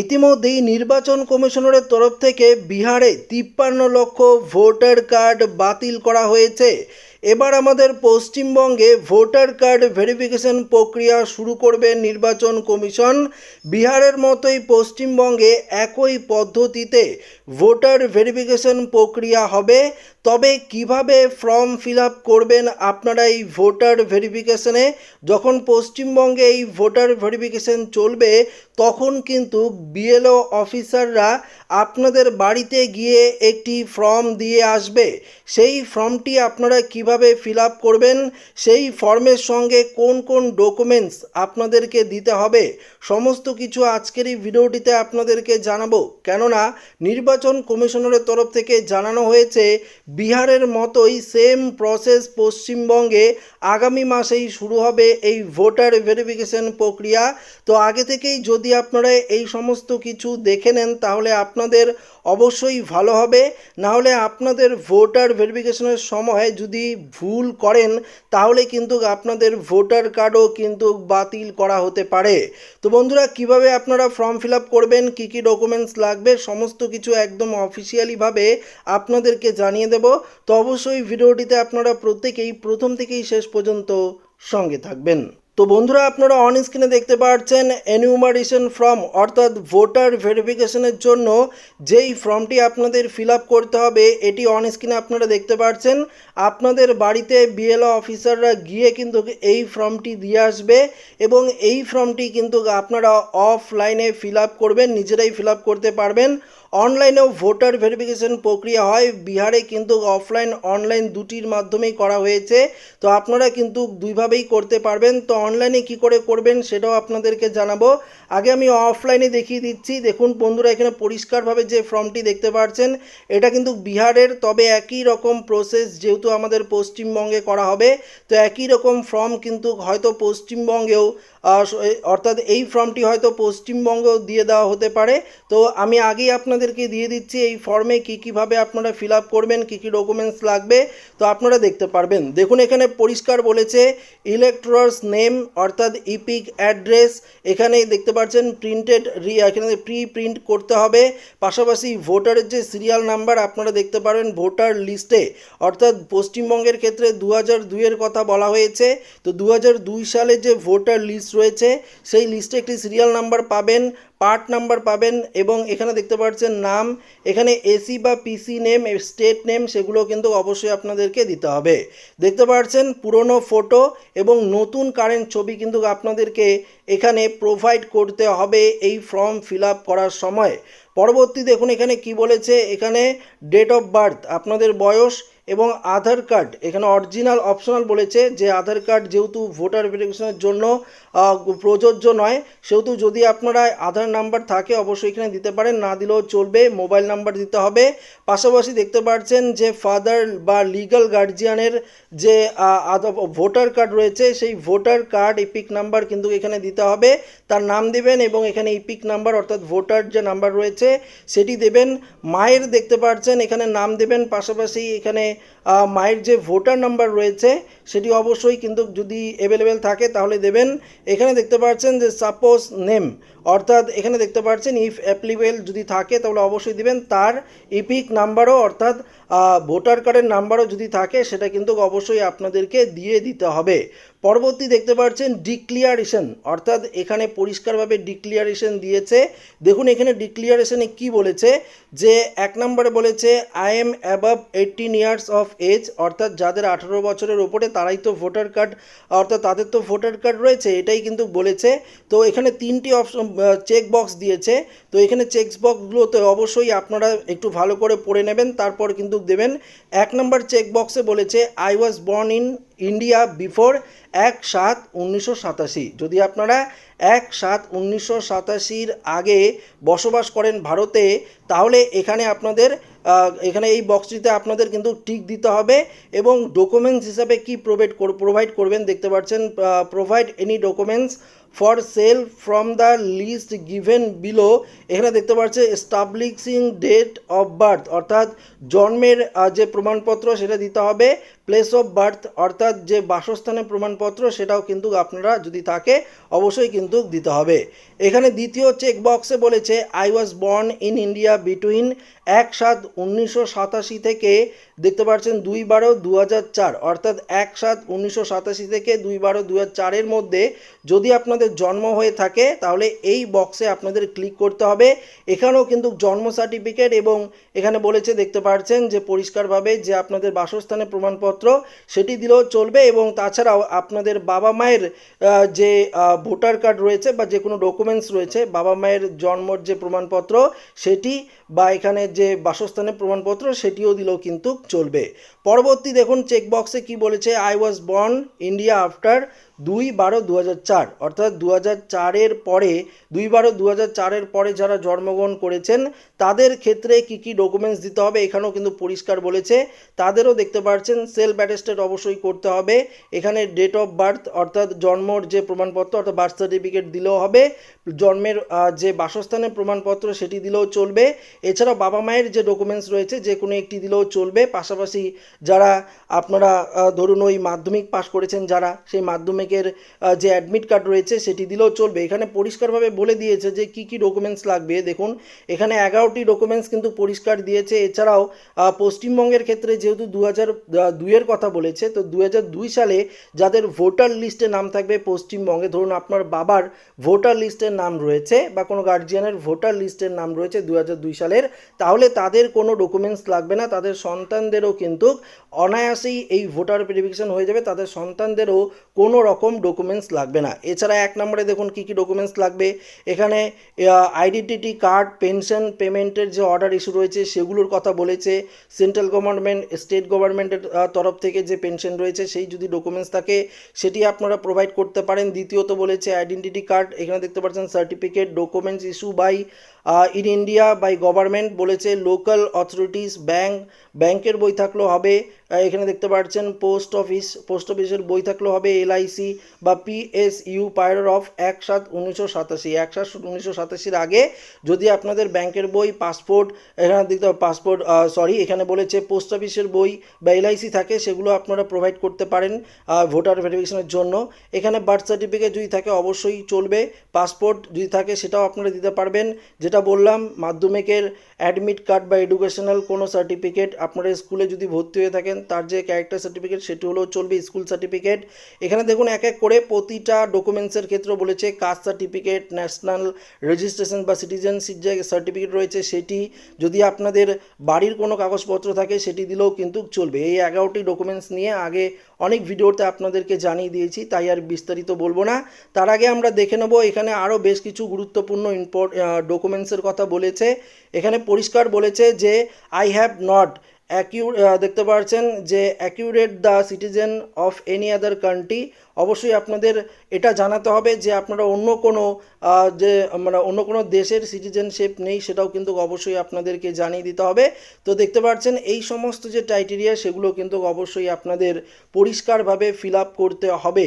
ইতিমধ্যেই নির্বাচন কমিশনারের তরফ থেকে বিহারে তিপ্পান্ন লক্ষ ভোটার কার্ড বাতিল করা হয়েছে। এবার আমাদের পশ্চিমবঙ্গে ভোটার কার্ড ভেরিফিকেশন প্রক্রিয়া শুরু করবে নির্বাচন কমিশন। বিহারের মতোই পশ্চিমবঙ্গে একই পদ্ধতিতে ভোটার ভেরিফিকেশন প্রক্রিয়া হবে। তবে কীভাবে ফর্ম ফিল আপ করবেন আপনারা এই ভোটার ভেরিফিকেশনে? যখন পশ্চিমবঙ্গে এই ভোটার ভেরিফিকেশন চলবে, তখন কিন্তু বিএলও অফিসাররা আপনাদের বাড়িতে গিয়ে একটি ফর্ম দিয়ে আসবে। সেই ফর্মটি আপনারা কীভাবে ফিল আপ করবেন, সেই ফর্মের সঙ্গে কোন কোন ডকুমেন্টস আপনাদেরকে দিতে হবে, সমস্ত কিছু আজকের এই ভিডিওটিতে আপনাদেরকে জানাব। কেননা নির্বাচন কমিশনারের তরফ থেকে জানানো হয়েছে, বিহারের মতোই সেম প্রসেস পশ্চিমবঙ্গে আগামী মাসেই শুরু হবে এই ভোটার ভেরিফিকেশন প্রক্রিয়া। তো আগে থেকেই যদি আপনারা এই সমস্ত কিছু দেখে নেন, তাহলে আপনাদের অবশ্যই ভালো হবে। না হলে আপনাদের ভোটার ভেরিফিকেশনের সময় যদি ভুল করেন, তাহলে কিন্তু আপনাদের ভোটার কার্ডও কিন্তু বাতিল করা হতে পারে। তো বন্ধুরা, কীভাবে আপনারা ফর্ম ফিল আপ করবেন, কী কী ডকুমেন্টস লাগবে, সমস্ত কিছু একদম অফিসিয়ালিভাবে আপনাদেরকে জানিয়ে দেব। তো অবশ্যই ভিডিওটিতে আপনারা প্রত্যেকেই প্রথম থেকেই শেষ পর্যন্ত সঙ্গে থাকবেন। তো বন্ধুরা, আপনারা অন স্ক্রিনে দেখতে পাচ্ছেন এনিউমারেশন ফর্ম অর্থাৎ ভোটার ভেরিফিকেশনের জন্য যেই ফর্মটি আপনাদের ফিল আপ করতে হবে, এটি অন স্ক্রিনে আপনারা দেখতে পাচ্ছেন। আপনাদের বাড়িতে বিএলও অফিসাররা গিয়ে কিন্তু এই ফর্মটি দিয়ে আসবে এবং এই ফর্মটি কিন্তু আপনারা অফলাইনে ফিল আপ করবেন, নিজেরাই ফিল আপ করতে পারবেন। অনলাইনেও ভোটার ভেরিফিকেশন প্রক্রিয়া হয়, বিহারে কিন্তু অফলাইন অনলাইন দুটির মাধ্যমেই করা হয়েছে। তো আপনারা কিন্তু দুইভাবেই করতে পারবেন। তো অনলাইনে কি করে করবেন সেটাও আপনাদেরকে জানাব। আগে আমি অফলাইনে দেখিয়ে দিচ্ছি। দেখুন বন্ধুরা, এখানে পরিষ্কারভাবে যে ফর্মটি দেখতে পাচ্ছেন এটা কিন্তু বিহারের, তবে একই রকম প্রসেস যেহেতু আমাদের পশ্চিমবঙ্গে করা হবে, তো একই রকম ফর্ম কিন্তু হয়তো পশ্চিমবঙ্গেও অর্থাৎ এই ফর্মটি হয়তো পশ্চিমবঙ্গেও দিয়ে দেওয়া হতে পারে। তো আমি আগেই আপনাদেরকে দিয়ে দিচ্ছি এই ফর্মে কী কীভাবে আপনারা ফিল আপ করবেন, কী কী ডকুমেন্টস লাগবে। তো আপনারা দেখতে পারবেন। দেখুন, এখানে পরিষ্কার বলেছে ইলেকট্রস নেম অর্থাৎ ইপিক অ্যাড্রেস এখানে দেখতে পাচ্ছেন প্রিন্টেড রি এখানে প্রি প্রিন্ট করতে হবে। পাশাপাশি ভোটারের যে সিরিয়াল নাম্বার আপনারা দেখতে পারবেন ভোটার লিস্টে অর্থাৎ পশ্চিমবঙ্গের ক্ষেত্রে দু হাজার দুইয়ের কথা বলা হয়েছে। তো দু হাজার দুই সালে যে ভোটার লিস্ট রয়েছে সেই লিস্টে একটি সিরিয়াল নাম্বার পাবেন। পার্ট নাম্বার পাবেন এবং এখানে দেখতে পাচ্ছেন নাম, এখানে এসি বা পিসি নেম স্টেট নেম সেগুলো কিন্তু অবশ্যই আপনাদেরকে দিতে হবে। দেখতে পাচ্ছেন পুরনো ফটো এবং নতুন কারেন্ট ছবি কিন্তু আপনাদেরকে এখানে প্রোভাইড করতে হবে এই ফর্ম ফিল করার সময়। পরবর্তী দেখুন এখানে কি বলেছে, এখানে ডেট অফ বার্থ আপনাদের বয়স এবং আধার কার্ড এখানে অরিজিনাল অপশনাল বলেছে যে আধার কার্ড যেহেতু ভোটার ভেরিফিকেশনের জন্য প্রযোজ্য নয়, সেহেতু যদি আপনারা আধার নাম্বার থাকে, অবশ্যই এখানে দিতে পারেন। না দিলেও চলবে, মোবাইল নাম্বার দিতে হবে। পাশাপাশি দেখতে পাচ্ছেন যে ফাদার বা লিগ্যাল গার্জিয়ানের যে ভোটার কার্ড রয়েছে, সেই ভোটার কার্ড ইপিক নাম্বার কিন্তু এখানে দিতে হবে। তার নাম দেবেন এবং এখানে ইপিক নাম্বার, অর্থাৎ ভোটার যে নাম্বার রয়েছে, সেটি দেবেন। মায়ের দেখতে পাচ্ছেন, এখানে নাম দেবেন। পাশাপাশি এখানে মায়ের যে ভোটার নাম্বার রয়েছে, সেটি অবশ্যই কিন্তু যদি অ্যাভেলেবেল থাকে, তাহলে দেবেন। এখানে দেখতে পাচ্ছেন যে সাপোজ নেম অর্থাৎ এখানে দেখতে পাচ্ছেন ইফ অ্যাপ্লিবেল যদি থাকে তাহলে অবশ্যই দিবেন। তার ইপিক নাম্বারও অর্থাৎ ভোটার কার্ডের নাম্বারও যদি থাকে, সেটা কিন্তু অবশ্যই আপনাদেরকে দিয়ে দিতে হবে। পরবর্তী দেখতে পাচ্ছেন ডিক্লিয়ারেশন, অর্থাৎ এখানে পরিষ্কারভাবে ডিক্লিয়ারেশন দিয়েছে। দেখুন, এখানে ডিক্লিয়ারেশনে কি বলেছে? যে এক নম্বরে বলেছে I am above eighteen years of age অর্থাৎ যাদের আঠারো বছরের ওপরে, তারাই তো ভোটার কার্ড, অর্থাৎ তাদের তো ভোটার কার্ড রয়েছে, এটাই কিন্তু বলেছে। তো এখানে তিনটি অপশন চেক বক্স দিয়েছে। তো এখানে চেক বক্সগুলোতে অবশ্যই আপনারা একটু ভালো করে পড়ে নেবেন, তারপর কিন্তু দেবেন। এক নম্বর চেক বক্সে বলেছে I was born in India before এক সাত উনিশশো সাতাশি। যদি আপনারা এক সাত উনিশশো সাতাশির আগে বসবাস করেন ভারতে, তাহলে এখানে আপনাদের এখানে এই বক্সটিতে আপনাদের কিন্তু টিক দিতে হবে এবং ডকুমেন্টস হিসাবে কি প্রোভাইড প্রোভাইড করবেন দেখতে পাচ্ছেন provide any documents for sale from the list given below, এখানে দেখতে পাচ্ছে এস্টাবলিশিং ডেট অফ বার্থ অর্থাৎ জন্মের যে প্রমাণপত্র, সেটা দিতে হবে প্লেস অফ বার্থ অর্থাৎ যে বাসস্থানের প্রমাণপত্র, সেটাও কিন্তু আপনারা যদি থাকে, অবশ্যই কিন্তু দিতে হবে। এখানে দ্বিতীয় চেক বক্সে বলেছে I was born in India between এক সাত উনিশশো সাতাশি থেকে, দেখতে পাচ্ছেন, দুই বারো দু হাজার চার, অর্থাৎ এক সাত উনিশশো সাতাশি থেকে দুই বারো দু হাজার চারের মধ্যে যদি আপনাদের জন্ম হয়ে থাকে, তাহলে এই বক্সে আপনাদের ক্লিক করতে হবে। এখানেও কিন্তু জন্ম সার্টিফিকেট এবং এখানে বলেছে, দেখতে পাচ্ছেন যে পরিষ্কারভাবে যে আপনাদের বাসস্থানের প্রমাণপত্র সেটি দিলেও চলবে এবং তাছাড়াও আপনাদের বাবা মায়ের যে ভোটার কার্ড রয়েছে বা যে কোনো ডকুমেন্টস রয়েছে, বাবা মায়ের জন্মর যে প্রমাণপত্র সেটি বা এখানে যে বাসস্থানের প্রমাণপত্র সেটিও দিলেও কিন্তু চলবে। পরবর্তী দেখুন চেকবক্সে কি বলেছে I was born India after দুই বারো দু চার, অর্থাৎ দু চারের পরে, দুই বারো দু চারের পরে যারা জন্মগ্রহণ করেছেন, তাদের ক্ষেত্রে কি কি ডকুমেন্টস দিতে হবে এখানেও কিন্তু পরিষ্কার বলেছে। তাদেরও দেখতে পাচ্ছেন সেলফ অ্যাটেস্টেড অবশ্যই করতে হবে। এখানে ডেট অফ বার্থ অর্থাৎ জন্মর যে প্রমাণপত্র, অর্থাৎ বার্থ সার্টিফিকেট দিলেও হবে। জন্মের যে বাসস্থানের প্রমাণপত্র, সেটি দিলেও চলবে। এছাড়াও বাবা মায়ের যে ডকুমেন্টস রয়েছে, যে কোনো একটি দিলেও চলবে। পাশাপাশি যারা আপনারা ধরুন ওই মাধ্যমিক পাশ করেছেন, যারা সেই মাধ্যমিকের আহ, যে অ্যাডমিট কার্ড রয়েছে সেটি দিলেও চলবে। এখানে পরিষ্কারভাবে বলে দিয়েছে যে কি কি ডকুমেন্টস লাগবে। দেখুন এখানে এগারোটি ডকুমেন্টস কিন্তু পরিষ্কার দিয়েছে। এছাড়াও পশ্চিমবঙ্গের ক্ষেত্রে যেহেতু দু হাজার দুইয়ের কথা বলেছে তো দু হাজার দুই সালে যাদের ভোটার লিস্টে নাম থাকবে পশ্চিমবঙ্গে ধরুন আপনার বাবার ভোটার লিস্টের নাম রয়েছে বা কোনো গার্জিয়ানের ভোটার লিস্টের নাম রয়েছে দু হাজার দুই সালের তাহলে তাদের কোনো ডকুমেন্টস লাগবে না। তাদের সন্তানদেরও কিন্তু অনায়াসেই এই ভোটার ভেরিফিকেশন হয়ে যাবে। তাদের সন্তানদেরও কোনো রকম ডকুমেন্টস লাগবে না। এছাড়া এক নম্বরে দেখুন কী কী ডকুমেন্টস লাগবে। এখানে আইডেন্টিটি কার্ড পেনশন পেমেন্টের যে অর্ডার ইস্যু রয়েছে, সেগুলোর কথা বলেছে। সেন্ট্রাল গভর্নমেন্ট স্টেট গভর্নমেন্টের তরফ থেকে যে পেনশন রয়েছে, সেই যদি ডকুমেন্টস থাকে, সেটি আপনারা প্রোভাইড করতে পারেন। দ্বিতীয়ত বলেছে আইডেন্টিটি কার্ড এখানে দেখতে পাচ্ছেন certificate documents issue by in India by government বলেছে লোকাল অথরিটিস ব্যাংক ব্যাংকের বই থাকলেও হবে। এখানে দেখতে পাচ্ছেন পোস্ট অফিস পোস্ট অফিসের বই থাকলেও হবে এলআইসি বা পিএসইউ পায়ার অফ এক সাত উনিশশো সাতাশি। এক সাত উনিশশো সাতাশির আগে যদি আপনাদের ব্যাংকের বই পাসপোর্ট এখানে দেখতে পাসপোর্ট সরি এখানে বলেছে পোস্ট অফিসের বই বা এলআইসি থাকে, সেগুলো আপনারা প্রোভাইড করতে পারেন ভোটার ভেরিফিকেশনের জন্য। এখানে বার্থ সার্টিফিকেট যদি থাকে, অবশ্যই চলবে। পাসপোর্ট যদি থাকে, সেটাও আপনারা দিতে পারবেন। যেটা বললাম, মাধ্যমিকের অ্যাডমিট কার্ড বা এডুকেশনাল কোনো সার্টিফিকেট আপনারা স্কুলে যদি ভর্তি হয়ে থাকেন, তার যে ক্যারেক্টার সার্টিফিকেট সেটি হলেও চলবে স্কুল সার্টিফিকেট এখানে দেখুন এক এক করে প্রতিটা ডকুমেন্টসের ক্ষেত্রে বলেছে কাস্ট সার্টিফিকেট ন্যাশনাল রেজিস্ট্রেশন বা সিটিজেনশিপ যে সার্টিফিকেট রয়েছে সেটি যদি আপনাদের বাড়ির কোনো কাগজপত্র থাকে সেটি দিলেও কিন্তু চলবে। এই এগারোটি ডকুমেন্টস নিয়ে আগে অনেক ভিডিওতে আপনাদেরকে জানিয়ে দিয়েছি, তাই আর বিস্তারিত বলব না। তার আগে আমরা দেখে নেব, এখানে আরও বেশ কিছু গুরুত্বপূর্ণ ইম্পোর্ট ডকুমেন্টসের কথা বলেছে। এখানে পরিষ্কার বলেছে যে আই হ্যাভ নট অ্যাকিউ দেখতে পাচ্ছেন যে accurate the citizen of any other country অবশ্যই আপনাদের এটা জানাতে হবে যে আপনারা অন্য কোনো যে মানে অন্য কোনো দেশের সিটিজেনশিপ নেই, সেটাও কিন্তু অবশ্যই আপনাদেরকে জানিয়ে দিতে হবে। তো দেখতে পাচ্ছেন, এই সমস্ত যে টাইটেরিয়া সেগুলো কিন্তু অবশ্যই আপনাদের পরিষ্কারভাবে ফিল আপ করতে হবে।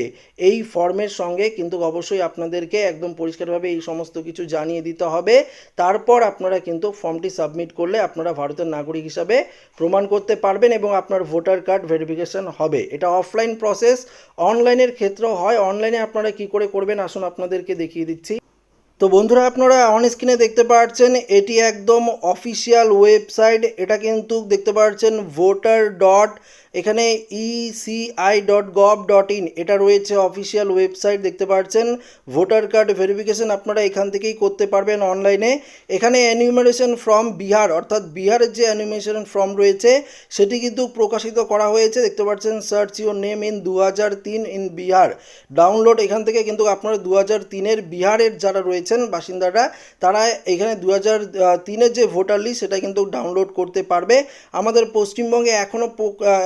এই ফর্মের সঙ্গে কিন্তু অবশ্যই আপনাদেরকে একদম পরিষ্কারভাবে এই সমস্ত কিছু জানিয়ে দিতে হবে। তারপর আপনারা কিন্তু ফর্মটি সাবমিট করলে আপনারা ভারতের নাগরিক হিসাবে প্রমাণ করতে পারবেন এবং আপনার ভোটার কার্ড ভেরিফিকেশন হবে। এটা অফলাইন প্রসেস অনলাইনের ক্ষেত্রেও হয়। অনলাইনে আপনারা কি করে করবেন? আসুন আপনাদেরকে দেখিয়ে দিচ্ছি। তো বন্ধুরা, আপনারা অন স্ক্রিনে দেখতে পাচ্ছেন এটি একদম অফিসিয়াল ওয়েবসাইট এটা কিন্তু দেখতে পাচ্ছেন ভোটার ডট এখানে ECI dot gov dot in এটা রয়েছে অফিসিয়াল ওয়েবসাইট দেখতে পাচ্ছেন ভোটার কার্ড ভেরিফিকেশন আপনারা এখান থেকেই করতে পারবেন অনলাইনে এখানে অ্যানিউমারেশন ফ্রম বিহার অর্থাৎ বিহারের যে অ্যানিমেশন ফর্ম রয়েছে, সেটি কিন্তু প্রকাশিত করা হয়েছে। দেখতে পাচ্ছেন সার্চ ইউর নেম ইন দু হাজার তিন ইন বিহার ডাউনলোড এখান থেকে কিন্তু আপনারা দু হাজার তিনের বিহারের যারা রয়েছেন, বাসিন্দারা, তারা এখানে দু হাজার তিনের যে ভোটার লিস্ট সেটা কিন্তু ডাউনলোড করতে পারবে। আমাদের পশ্চিমবঙ্গে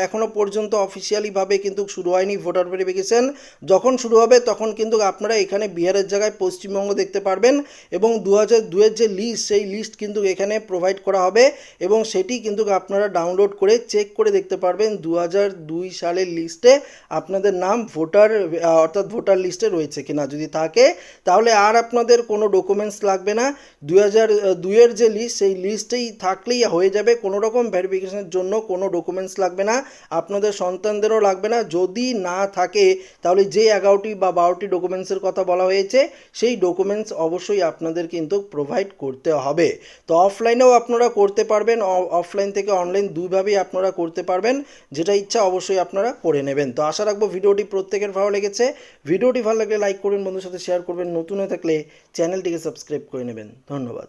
এখনও এখনও পর্যন্ত অফিসিয়ালিভাবে কিন্তু শুরু হয়নি ভোটার ভেরিফিকেশন যখন শুরু হবে, তখন কিন্তু আপনারা এখানে বিহারের জায়গায় পশ্চিমবঙ্গ দেখতে পারবেন এবং দু হাজার দুয়ের যে লিস্ট সেই লিস্ট কিন্তু এখানে প্রোভাইড করা হবে এবং সেটি কিন্তু আপনারা ডাউনলোড করে চেক করে দেখতে পারবেন দু হাজার দুই সালের লিস্টে আপনাদের নাম ভোটার অর্থাৎ ভোটার লিস্টে রয়েছে কিনা যদি থাকে, তাহলে আর আপনাদের কোনো ডকুমেন্টস লাগবে না। দু হাজার দুইয়ের যে লিস্ট সেই লিস্টেই থাকলেই হয়ে যাবে। কোনো রকম ভেরিফিকেশনের জন্য কোনো ডকুমেন্টস লাগবে না। আপনাদের সন্তানদেরও লাগবে না। যদি না থাকে, তাহলে যে এগারোটি বা বারোটি ডকুমেন্টসের কথা বলা হয়েছে, সেই ডকুমেন্টস অবশ্যই আপনাদের কিন্তু প্রোভাইড করতে হবে। তো অফলাইনেও আপনারা করতে পারবেন অফলাইন থেকে অনলাইন দুইভাবেই আপনারা করতে পারবেন। যেটা ইচ্ছা অবশ্যই আপনারা করে নেবেন। তো আশা রাখব ভিডিওটি প্রত্যেকের ভালো লেগেছে। ভিডিওটি ভালো লাগলে লাইক করবেন, বন্ধুর সাথে শেয়ার করবেন। নতুন হয়ে থাকলে চ্যানেলটিকে সাবস্ক্রাইব করে নেবেন। ধন্যবাদ।